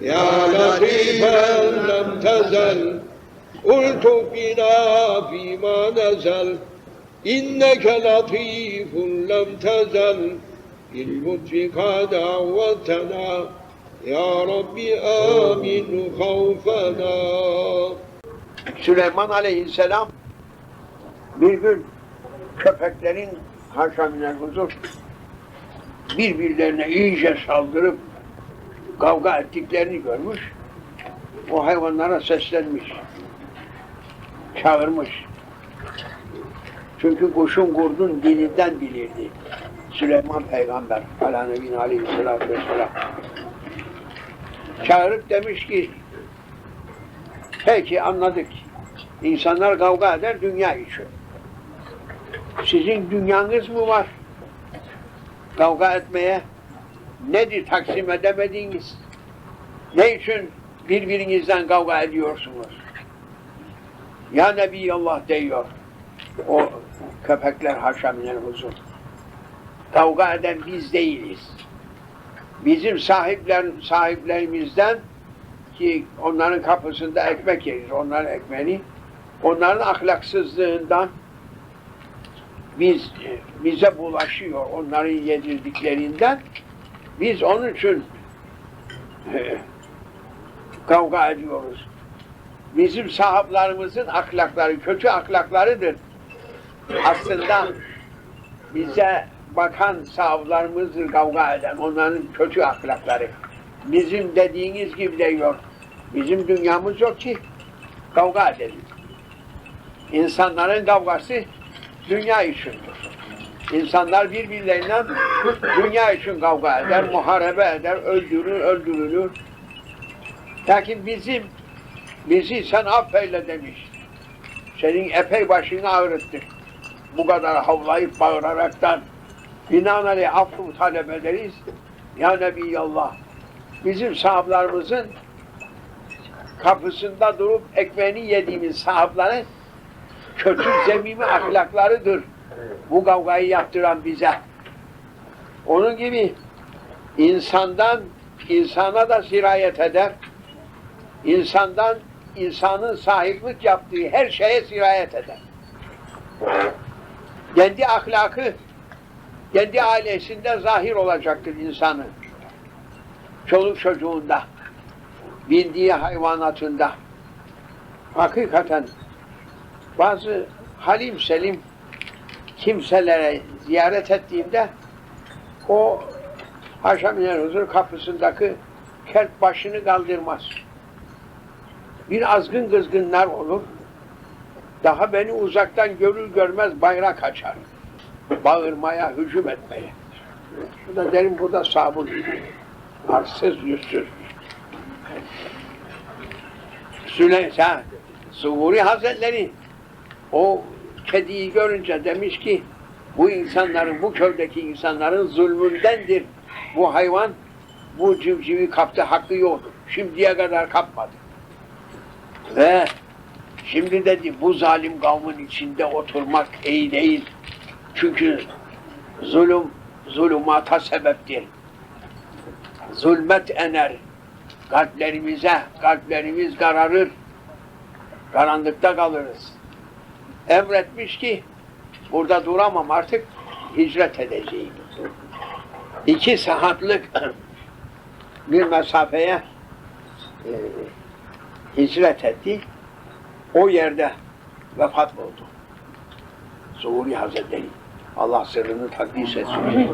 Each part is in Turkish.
يا لطيفا لم تزل قلت بنا فيما نزل إنك لطيف لم تزل باللطف قد عودتنا يا رب آمن خوفنا Süleyman Aleyhisselam bir gün köpeklerin haşaminen huzur birbirlerine iyice saldırıp kavga ettiklerini görmüş. O hayvanlara seslenmiş. Çağırmış. Çünkü kuşun kurdun dilinden bilirdi. Süleyman peygamber ala nebine aleyhissalatü vesselam. Çağırıp demiş ki Peki anladık. İnsanlar kavga eder dünya için. Sizin dünyanız mı var? Kavga etmeye nedir taksim edemediğiniz? Ne için birbirinizden kavga ediyorsunuz? Ya Nebi Allah diyor. O köpekler haşaminen huzur. Kavga eden biz değiliz. Bizim sahipler, sahiplerimizden ki onların kapısında ekmek yeriz, onların ekmeğini. Onların ahlaksızlığından biz bize bulaşıyor onların yedirdiklerinden. Biz onun için e, kavga ediyoruz. Bizim sahiplerimizin ahlakları, kötü ahlaklarıdır. Aslında bize bakan sahiplerimizdir kavga eden, onların kötü ahlakları. Bizim dediğiniz gibi de yok. Bizim dünyamız yok ki kavga edelim. İnsanların kavgası dünya içindir. İnsanlar birbirleriyle dünya için kavga eder, muharebe eder, öldürür, öldürülür. Lakin bizim, bizi sen affeyle demiş. Senin epey başını ağrıttık. Bu kadar havlayıp bağıraraktan binaenaleyh affı talep ederiz. Ya Nebiyallah, bizim sahablarımızın kapısında durup ekmeğini yediğimiz sahabların kötü zemimi ahlaklarıdır. Bu kavgayı yaptıran bize. Onun gibi insandan insana da sirayet eder. İnsandan insanın sahiplik yaptığı her şeye sirayet eder. Kendi ahlakı kendi ailesinde zahir olacaktır insanın. Çoluk çocuğunda, bildiği hayvanatında. Hakikaten bazı halim selim kimselere ziyaret ettiğimde o Haşamiyen Huzur kapısındaki kert başını kaldırmaz. Bir azgın kızgınlar olur. Daha beni uzaktan görür görmez bayrak açar. Bağırmaya, hücum etmeye. Bu da derim burada sabun. Arsız yüzsüz. Süleyman, Suhuri Hazretleri o kediyi görünce demiş ki bu insanların, bu köydeki insanların zulmündendir. Bu hayvan bu civcivi kaptı, hakkı yoktur. Şimdiye kadar kapmadı. Ve şimdi dedi bu zalim kavmin içinde oturmak iyi değil. Çünkü zulüm, zulümata sebeptir. Zulmet ener. Kalplerimize, kalplerimiz kararır. Karanlıkta kalırız. Emretmiş ki burada duramam artık hicret edeceğim. İki saatlik bir mesafeye e, hicret etti. O yerde vefat oldu. Zuhuri Hazretleri. Allah sırrını takdis etsin.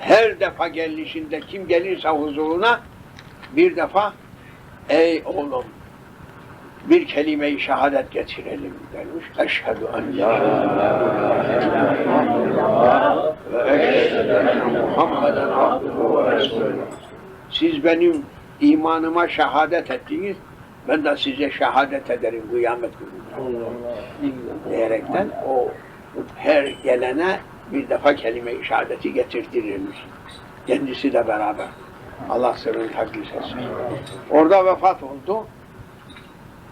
Her defa gelişinde kim gelirse huzuruna bir defa ey oğlum bir kelime-i şehadet getirelim demiş. Eşhedü en la ilahe illallah ve eşhedü Muhammeden abduhu ve. Siz benim imanıma şehadet ettiniz, ben de size şehadet ederim kıyamet gününde. Diyerekten o her gelene bir defa kelime-i şehadeti getirtirirmiş. Kendisi de beraber. Allah sırrını takdis etsin. Orada vefat oldu.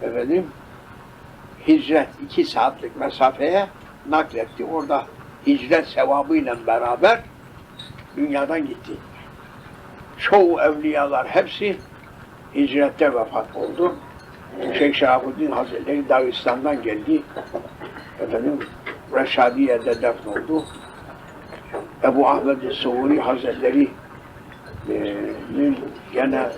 Efendim, hicret iki saatlik mesafeye nakletti. Orada hicret sevabıyla beraber dünyadan gitti. Çoğu evliyalar hepsi hicrette vefat oldu. Şeyh Şahabuddin Hazretleri Dağıstan'dan geldi. Efendim Reşadiye'de defnoldu. Ebu Suhuri Hazretleri e, gene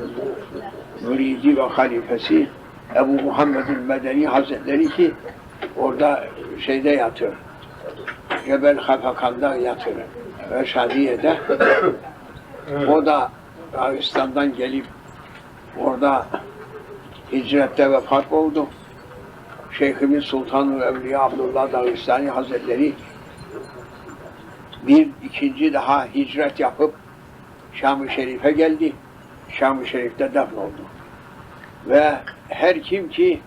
müridi ve halifesi Ebu Muhammed'in Medeni Hazretleri ki orada şeyde yatır. Cebel Hafakan'da yatır. Reşadiye'de. O da Dağıstan'dan gelip orada hicrette vefat oldu. Şeyhimiz Sultan Evliya Abdullah Dağıstani Hazretleri bir ikinci daha hicret yapıp Şam-ı Şerif'e geldi. Şam-ı Şerif'te defnoldu. Ve her kim ki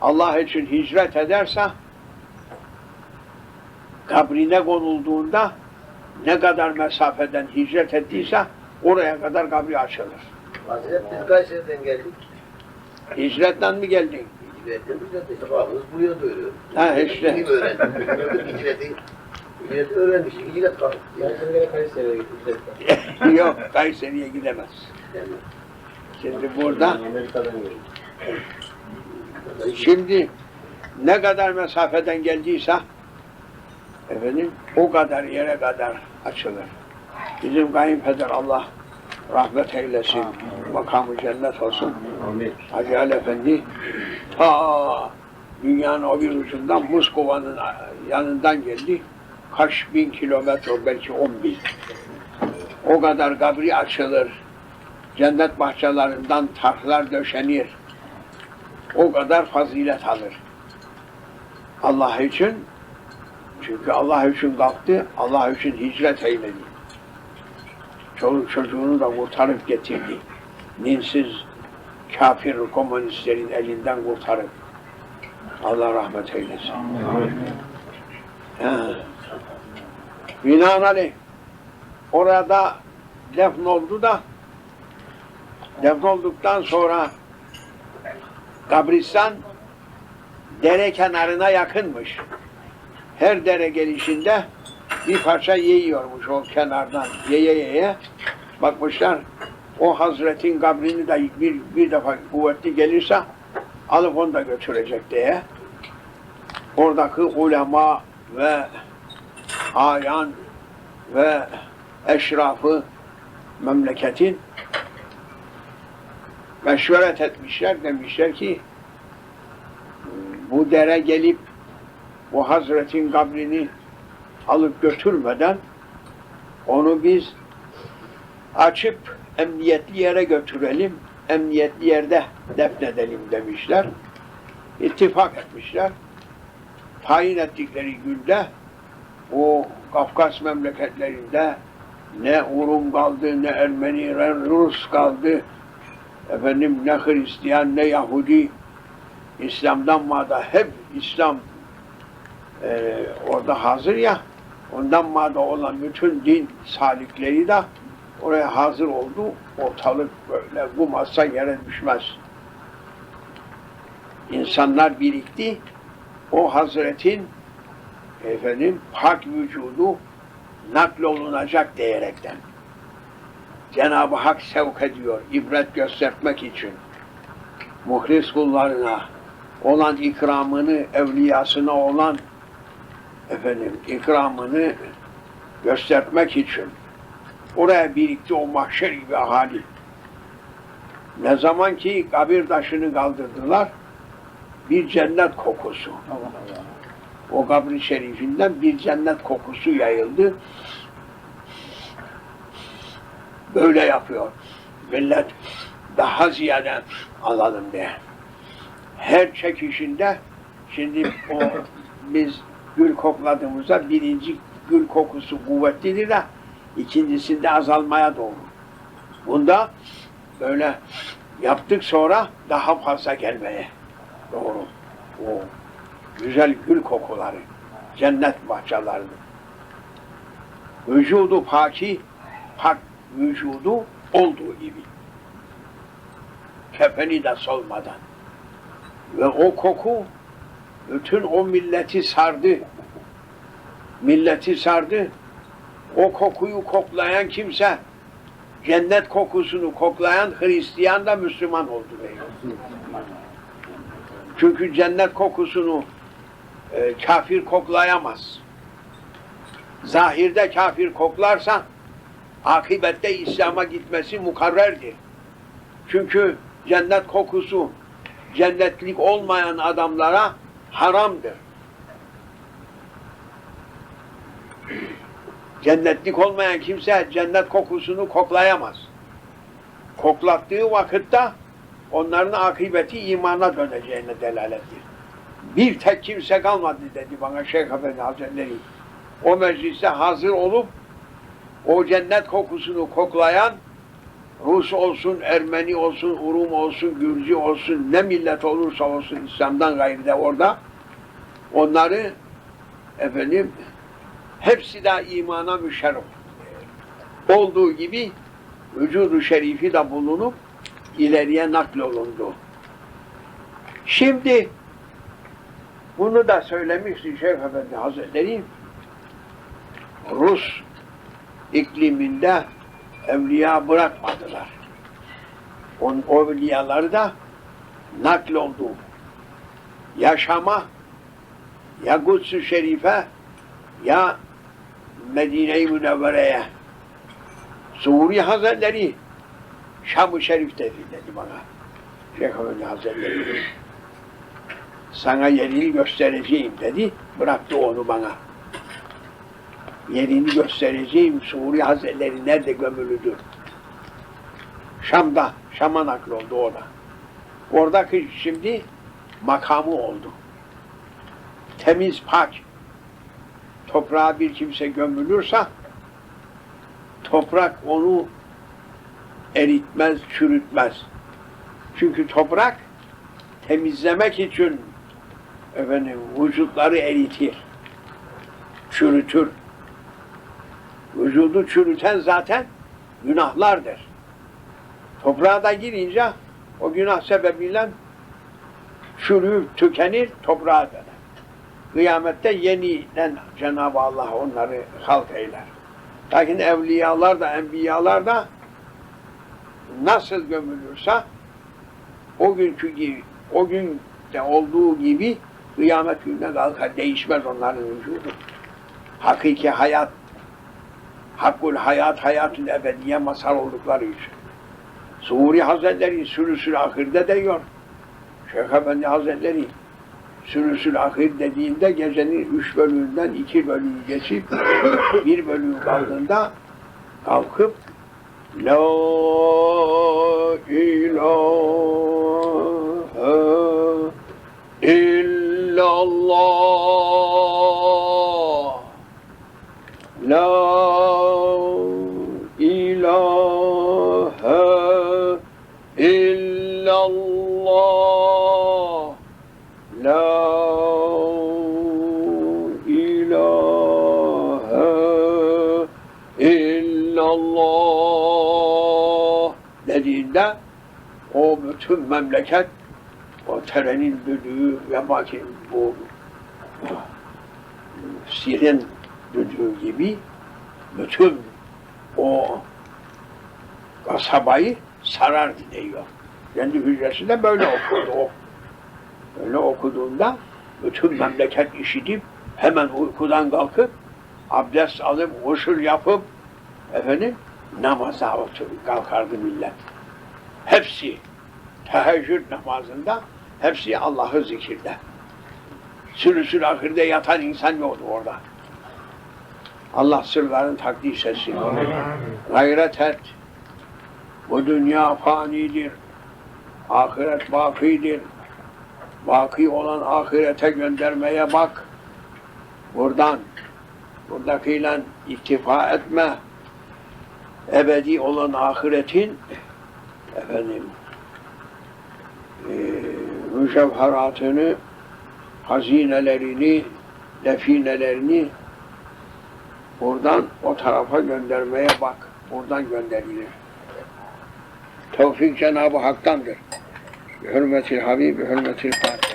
Allah için hicret ederse kabrine konulduğunda ne kadar mesafeden hicret ettiyse oraya kadar kabri açılır. Hazret biz Kayseri'den geldik. Hicretten mi geldin? Hicretten biz de işte babamız buraya doyuruyor. Ha işte. Hicreti öğrendik. Hicreti, hicreti öğrenmiştik. Hicret kaldık. Yani sen gene Kayseri'ye gittik. hicretten. Yok Kayseri'ye gidemez. Şimdi burada Amerika'dan geldik. Şimdi ne kadar mesafeden geldiyse efendim o kadar yere kadar açılır. Bizim kayınpeder Allah rahmet eylesin. Makamı cennet olsun. Amin. Hacı Ali Efendi ta dünyanın o bir ucundan Moskova'nın yanından geldi. Kaç bin kilometre belki on bin. O kadar kabri açılır. Cennet bahçelerinden tarhlar döşenir. O kadar fazilet alır. Allah için çünkü Allah için kalktı, Allah için hicret eyledi. Çoluk çocuğunu da kurtarıp getirdi. Ninsiz kafir komünistlerin elinden kurtarıp Allah rahmet eylesin. Binaenaleyh orada defnoldu da defnolduktan sonra kabristan dere kenarına yakınmış. Her dere gelişinde bir parça yiyormuş o kenardan. Yeye yeye bakmışlar o Hazretin kabrini de bir, bir defa kuvvetli gelirse alıp onu da götürecek diye. Oradaki ulema ve ayan ve eşrafı memleketin meşveret etmişler demişler ki bu dere gelip bu Hazretin kabrini alıp götürmeden onu biz açıp emniyetli yere götürelim, emniyetli yerde defnedelim demişler. İttifak etmişler. Tayin ettikleri günde o Kafkas memleketlerinde ne Rum kaldı, ne Ermeni, ne Rus kaldı, efendim ne Hristiyan, ne Yahudi, İslam'dan mada hep İslam e, orada hazır ya, ondan mada olan bütün din salikleri de oraya hazır oldu. Ortalık böyle bu masa yere düşmez. İnsanlar birikti. O Hazretin efendim hak vücudu naklolunacak diyerekten. Cenab-ı Hak sevk ediyor ibret göstermek için. Muhlis kullarına olan ikramını, evliyasına olan efendim ikramını göstermek için oraya birikti o mahşer gibi ahali. Ne zaman ki kabir taşını kaldırdılar, bir cennet kokusu. O kabri şerifinden bir cennet kokusu yayıldı. Böyle yapıyor. Millet daha ziyade alalım diye. Her çekişinde şimdi o biz gül kokladığımızda birinci gül kokusu kuvvetlidir de ikincisinde azalmaya doğru. Bunda böyle yaptık sonra daha fazla gelmeye doğru. O güzel gül kokuları, cennet bahçeleri. Vücudu paki, pak vücudu olduğu gibi. Kefeni de solmadan. Ve o koku bütün o milleti sardı. Milleti sardı. O kokuyu koklayan kimse cennet kokusunu koklayan Hristiyan da Müslüman oldu. Çünkü cennet kokusunu e, kafir koklayamaz. Zahirde kafir koklarsa akibette İslam'a gitmesi mukarrerdir. Çünkü cennet kokusu cennetlik olmayan adamlara haramdır. Cennetlik olmayan kimse cennet kokusunu koklayamaz. Koklattığı vakitte onların akıbeti imana döneceğine delalettir. Bir tek kimse kalmadı dedi bana Şeyh Efendi Hazretleri. O mecliste hazır olup o cennet kokusunu koklayan Rus olsun, Ermeni olsun, Urum olsun, Gürcü olsun, ne millet olursa olsun İslam'dan gayrı de orada onları efendim hepsi de imana müşerref olduğu gibi vücudu şerifi de bulunup ileriye naklolundu. Şimdi bunu da söylemişti Şeyh Efendi Hazretleri Rus ikliminde evliya bırakmadılar. O evliyaları da nakloldu. Yaşama ya Kuds-ı Şerife ya Medine-i Münevvere'ye Suri Hazretleri Şam-ı Şerif dedi, dedi bana. Şeyh Efendi Hazretleri sana yerini göstereceğim dedi. Bıraktı onu bana. Yerini göstereceğim. Suri Hazretleri nerede gömülüdür? Şam'da. Şam'a nakloldu orada. Oradaki şimdi makamı oldu. Temiz, pak. Toprağa bir kimse gömülürse toprak onu eritmez, çürütmez. Çünkü toprak temizlemek için efendim vücutları eritir, çürütür. Vücudu çürüten zaten günahlardır. Toprağa da girince o günah sebebiyle çürür, tükenir, toprağa döner. Kıyamette yeniden Cenab-ı Allah onları halk eyler. Lakin evliyalar da, enbiyalar da nasıl gömülürse o günkü gibi, o günde olduğu gibi kıyamet gününe kalkar, değişmez onların vücudu. Hakiki hayat, hakkul hayat, hayatın ebediye masal oldukları için. Suri Hazretleri sürüsül ahirde diyor. Şeyh Efendi Hazretleri sürüsül ahir dediğinde gecenin üç bölümünden iki bölümü geçip bir bölüm kaldığında kalkıp La illallah dediğinde o bütün memleket o terenin düdüğü ve bakayım bu siren düdüğü gibi bütün o kasabayı sarardı diyor. Kendi hücresinde böyle okudu o. Böyle okuduğunda bütün memleket işitip hemen uykudan kalkıp abdest alıp usul yapıp efendim namaza oturup kalkardı millet. Hepsi teheccüd namazında hepsi Allah'ı zikirde. Sürüsül ahirde yatan insan yoktu orada. Allah sırların takdis etsin. Gayret et. Bu dünya fanidir. Ahiret bakidir. Baki olan ahirete göndermeye bak. Buradan, buradakiyle iktifa etme. Ebedi olan ahiretin efendim e, mücevheratını, hazinelerini, definelerini buradan o tarafa göndermeye bak. Buradan gönderilir. Tevfik Cenab-ı Hak'tandır. Hürmetil Habib, hürmetil Fatih.